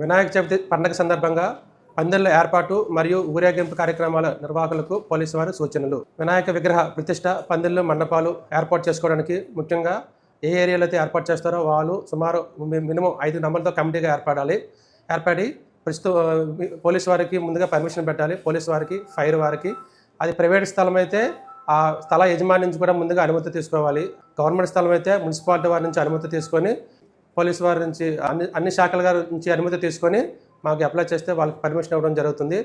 వినాయక చవితి పండగ సందర్భంగా పందిళ్ళ ఏర్పాటు మరియు ఊరేగింపు కార్యక్రమాల నిర్వాహకులకు పోలీసు వారి సూచనలు. వినాయక విగ్రహ ప్రతిష్ట పందిళ్ళు మండపాలు ఏర్పాటు చేసుకోవడానికి ముఖ్యంగా ఏ ఏరియాలో అయితే ఏర్పాటు చేస్తారో వాళ్ళు సుమారు మినిమం ఐదు నెంబర్లతో కమిటీగా ఏర్పడాలి. ఏర్పడి ప్రస్తుతం పోలీసు వారికి ముందుగా పర్మిషన్ పెట్టాలి. పోలీసు వారికి ఫైర్ వారికి. అది ప్రైవేట్ స్థలం అయితే ఆ స్థల యజమాని నుంచి కూడా ముందుగా అనుమతి తీసుకోవాలి. గవర్నమెంట్ స్థలం అయితే మున్సిపాలిటీ వారి నుంచి అనుమతి తీసుకొని పోలీసు వారి నుంచి అన్ని అన్ని శాఖల గారి నుంచి అనుమతి తీసుకొని మాకు అప్లై చేస్తే వాళ్ళకి పర్మిషన్ ఇవ్వడం జరుగుతుంది.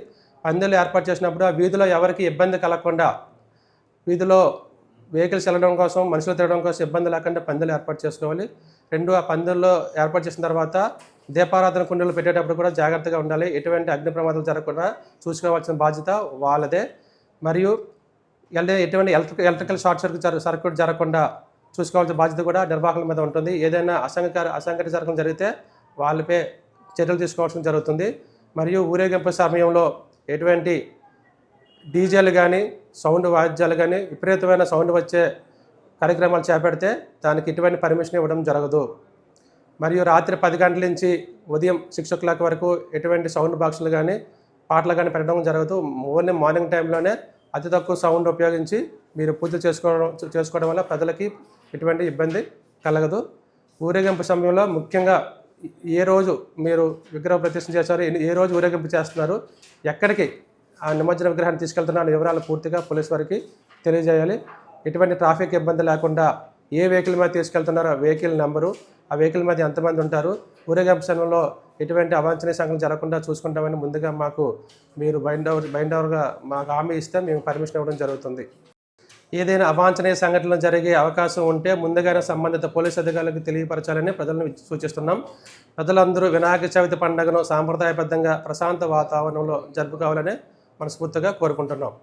పందెలు ఏర్పాటు చేసినప్పుడు ఆ వీధిలో ఎవరికి ఇబ్బంది కలగకుండా వీధిలో వెహికల్స్ వెళ్ళడం కోసం మనుషులు తిరగడం కోసం ఇబ్బంది లేకుండా పందెలు ఏర్పాటు చేసుకోవాలి. రెండు ఆ పందెల్లో ఏర్పాటు చేసిన తర్వాత దీపారాధన కుండలు పెట్టేటప్పుడు కూడా జాగ్రత్తగా ఉండాలి. ఎటువంటి అగ్ని ప్రమాదాలు జరగకుండా చూసుకోవాల్సిన బాధ్యత వాళ్ళదే. మరియు ఎటువంటి electric electrical short circuit circuit జరగకుండా చూసుకోవాల్సిన బాధ్యత కూడా నిర్వాహకుల మీద ఉంటుంది. ఏదైనా అసంఘకార అసంఘటిత సరకులు జరిగితే వాళ్ళపై చర్యలు తీసుకోవాల్సిన జరుగుతుంది. మరియు ఊరేగింపు సమయంలో ఎటువంటి డీజేలు కానీ సౌండ్ వాద్యాలు కానీ విపరీతమైన సౌండ్ వచ్చే కార్యక్రమాలు చేపడితే దానికి ఎటువంటి పర్మిషన్ ఇవ్వడం జరగదు. మరియు రాత్రి పది గంటల నుంచి ఉదయం సిక్స్ ఓ క్లాక్ వరకు ఎటువంటి సౌండ్ బాక్సులు కానీ పాటలు కానీ పెట్టడం జరగదు. ఓన్లీ మార్నింగ్ టైంలోనే అతి తక్కువ సౌండ్ ఉపయోగించి మీరు పూజ చేసుకోవడం చేసుకోవడం వల్ల ప్రజలకి ఎటువంటి ఇబ్బంది కలగదు. ఊరేగింపు సమయంలో ముఖ్యంగా ఏ రోజు మీరు విగ్రహ ప్రతిష్ఠ చేశారు ఏ రోజు ఊరేగింపు చేస్తున్నారు ఎక్కడికి ఆ నిమజ్జన విగ్రహాన్ని తీసుకెళ్తున్న వివరాలు పూర్తిగా పోలీస్ వారికి తెలియజేయాలి. ఎటువంటి ట్రాఫిక్ ఇబ్బంది లేకుండా ఏ వెహికల్ మీద తీసుకెళ్తున్నారో ఆ వెహికల్ నెంబరు ఆ వెహికల్ మీద ఎంతమంది ఉంటారు? ఊరేగింపు సమయంలో ఎటువంటి అవాంఛనీయ సంఘటన జరగకుండా చూసుకుంటామని ముందుగా మాకు మీరు బైండ్ ఓవర్ బైండ్ మాకు హామీ ఇస్తే మేము పర్మిషన్ ఇవ్వడం జరుగుతుంది. ఏదైనా అవాంఛనీయ సంఘటనలు జరిగే అవకాశం ఉంటే ముందుగానే సంబంధిత పోలీస్ అధికారులకు తెలియపరచాలని ప్రజలను సూచిస్తున్నాం. ప్రజలందరూ వినాయక చవితి పండుగను సాంప్రదాయబద్ధంగా ప్రశాంత వాతావరణంలో జరుపుకోవాలని మనస్ఫూర్తిగా కోరుకుంటున్నాం.